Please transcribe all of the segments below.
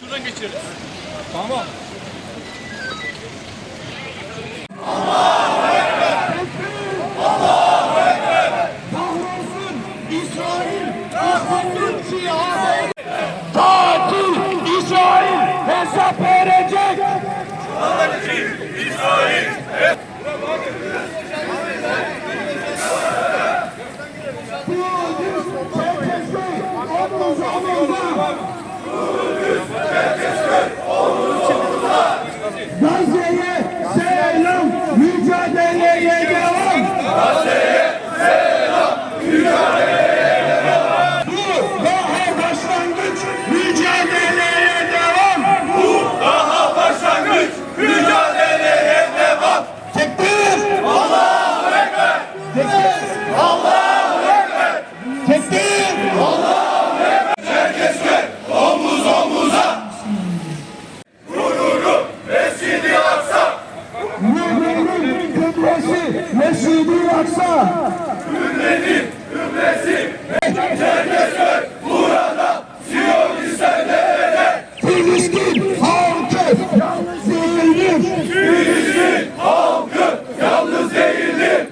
Şuradan geçeriz. Tamam. Kahrolsun İsrail, kahrolsun Şia. Ta ki İsrail hesap verecek. Gazze'ye selam, mücadeleye devam. Bu değildir. Filistin halkı yalnız değildir.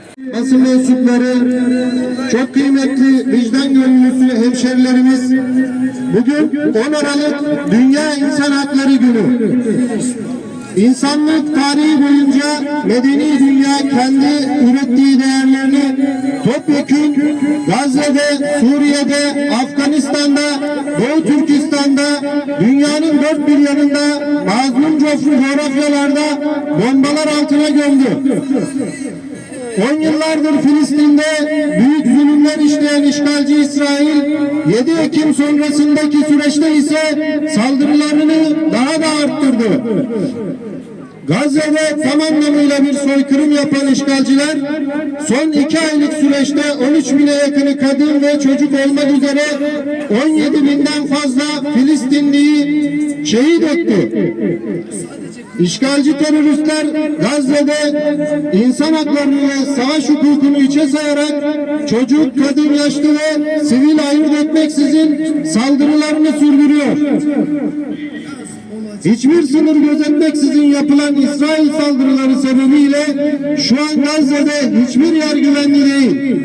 basın mensupları, çok kıymetli vicdan gönüllüsü hemşerilerimiz, bugün 10 Aralık Dünya İnsan Hakları Günü. İnsanlık tarihi boyunca medeni dünya kendi ürettiği değerlerini topyekün Gazze'de, Suriye'de, Afganistan'da, Doğu Türkistan'da, dünyanın dört bir yanında mazlum coğrafyalarda bombalar altına gömdü. 10 yıllardır Filistin'de büyük zulümler işleyen işgalci İsrail 7 Ekim sonrasındaki süreçte ise saldırılarını daha da arttırdı. Gazze'de tam anlamıyla bir soykırım yapan işgalciler son iki aylık süreçte 13 bine yakını kadın ve çocuk olmak üzere 17 binden fazla Filistinliyi şehit etti. İşgalci teröristler Gazze'de insan haklarını ve savaş hukukunu içe sayarak çocuk, kadın, yaşlı ve sivil ayırt etmeksizin saldırılarını sürdürüyor. Hiçbir sınır gözetmeksizin yapılan İsrail saldırıları sebebiyle şu an Gazze'de hiçbir yer güvenli değil.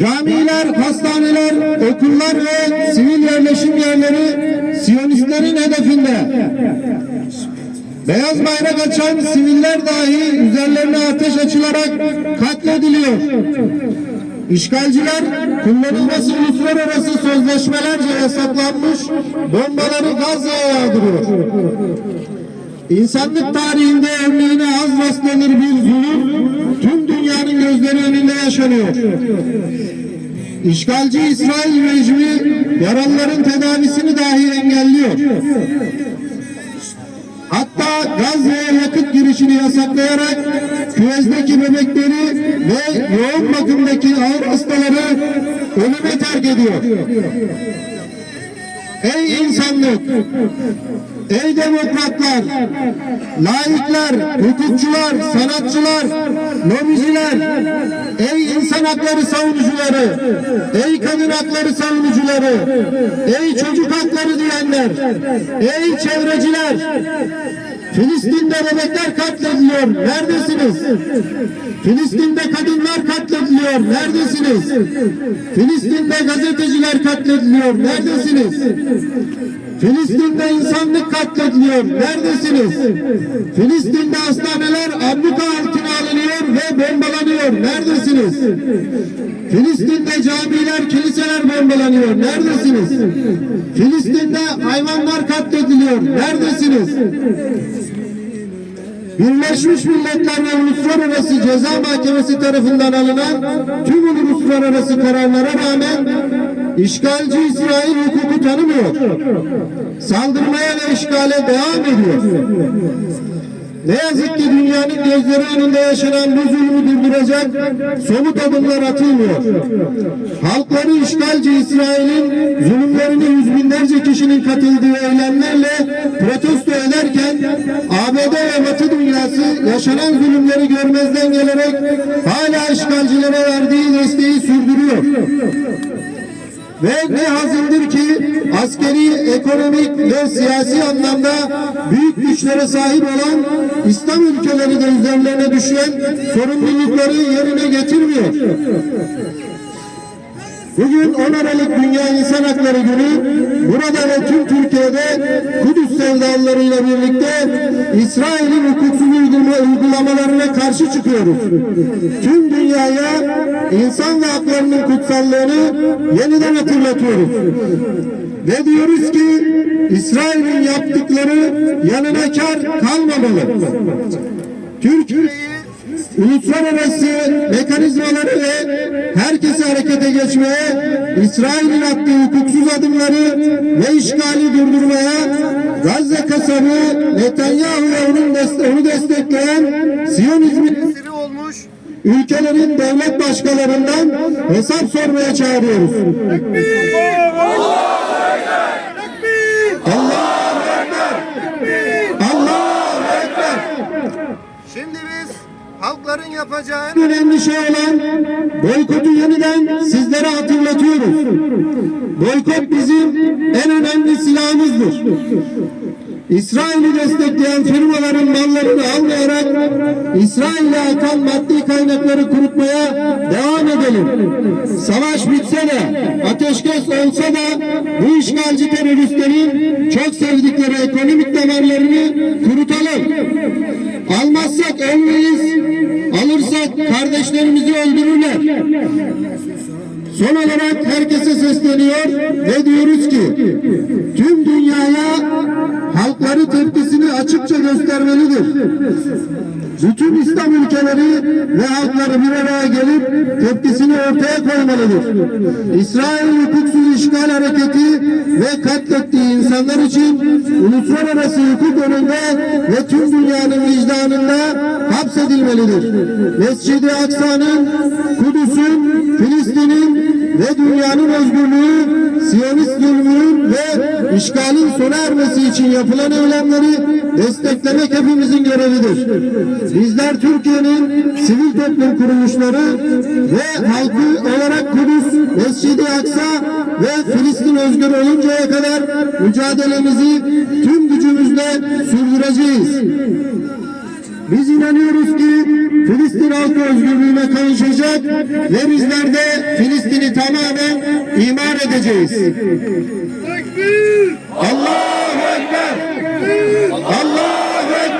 Camiler, hastaneler, okullar ve sivil yerleşim yerleri Siyonistlerin hedefinde. Beyaz bayrak açan siviller dahi üzerlerine ateş açılarak katlediliyor. İşgalciler kullanılması uluslararası sözleşmelerce yasaklanmış bombaları Gazze'ye yağdırıyor. İnsanlık tarihinde örneğine az rastlanır bir zulüm tüm dünyanın gözleri önünde yaşanıyor. İşgalci İsrail rejimi yaralıların tedavisini dahi engelliyor. Hatta Gazze'ye yakıt girişini yasaklayarak küvezdeki bebekleri ve yoğun bakımdaki ağır hastaları ölüme terk ediyor. Ey insanlık! Ey demokratlar! Laikler, hukukçular, sanatçılar, lobiciler! Ey insan hakları savunucuları! Ey kadın hakları savunucuları! Ey çocuk hakları diyenler! Ey çevreciler! Filistin'de bebekler katlediliyor. Neredesiniz? Filistin'de kadınlar katlediliyor. Neredesiniz? Filistin'de gazeteciler katlediliyor. Neredesiniz? Filistin'de insanlık katlediliyor. Neredesiniz? Filistin'de hastaneler abluka altına alınıyor ve bombalanıyor. Neredesiniz? Filistin'de camiler, kiliseler bombalanıyor. Neredesiniz? Filistin'de hayvanlar katlediliyor. Neredesiniz? Birleşmiş Milletler ve Uluslararası Ceza Mahkemesi tarafından alınan tüm uluslararası kararlara rağmen işgalci İsrail hukuku tanımıyor. Saldırmaya ve işgale devam ediyor. Ne yazık ki dünyanın gözleri önünde yaşanan bu zulmü durduracak somut adımlar atılmıyor. Halkları işgalci İsrail'in zulümlerini yüz binlerce kişinin katıldığı eylemlerle protesto ederken ABD ve yaşanan zulümleri görmezden gelerek hala işgalcilere verdiği desteği sürdürüyor. Ve ne hazırdır ki askeri, ekonomik ve siyasi anlamda büyük güçlere sahip olan İslam ülkeleri de üzerlerine düşen sorumlulukları yerine getirmiyor. Bugün 10 Aralık Dünya İnsan Hakları Günü burada ve tüm Türkiye'de Kudüs sevdalılarıyla birlikte İsrail'in hukuksuz uygulama, uygulamalarına karşı çıkıyoruz. Tüm dünyaya insan ve haklarının kutsallığını yeniden hatırlatıyoruz. Ve diyoruz ki İsrail'in yaptıkları yanına kar kalmamalı. Türkiye'yi uluslararası mekanizmaları ve herkesi harekete geçmeye, İsrail'in attığı hukuksuz adımları ve işgali durdurmaya, Gazze kasabı Netanyahu ve onun deste Siyonizmin esiri olmuş ülkelerin devlet başkalarından hesap sormaya çağırıyoruz. Allahu Ekber! Şimdi biz halkların yapacağı En önemli şey olan boykotu yeniden sizlere hatırlatıyoruz. Boykot bizim en önemli silahımızdır. İsrail'i destekleyen firmaların mallarını almayarak İsrail'e akan maddi kaynakları kurutmaya devam edelim. Savaş bitse de ateşkes olsa da bu işgalci teröristlerin çok sevdikleri ekonomik damarlarını kurutalım. Almazsak ölmeyiz, alırsak kardeşlerimizi öldürürler. Son olarak herkese sesleniyor ve diyoruz ki tüm dünyaya halkları tepkisini açıkça göstermelidir. Bütün İslam ülkeleri ve halkları bir araya gelip tepkisini ortaya koymalıdır. İsrail hukuksuz işgal hareketi ve katlettiği insanlar için uluslararası hukuk önünde ve tüm dünyanın vicdanında hapsedilmelidir. Mescid-i Aksa'nın, Kudüs'ün, Filistin'in ve dünyanın özgürlüğü, Siyonist zulmünün ve işgalin sona ermesi için yapılan eylemleri desteklemek hepimizin görevidir. Bizler Türkiye'nin sivil toplum kuruluşları ve halkı olarak Kudüs, Mescid-i Aksa ve Filistin özgür oluncaya kadar mücadelemizi tüm gücümüzle sürdüreceğiz. Biz inanıyoruz ki Filistin halkı özgürlüğüne kavuşacak ve bizler de Filistin'i tamamen imar edeceğiz. Allah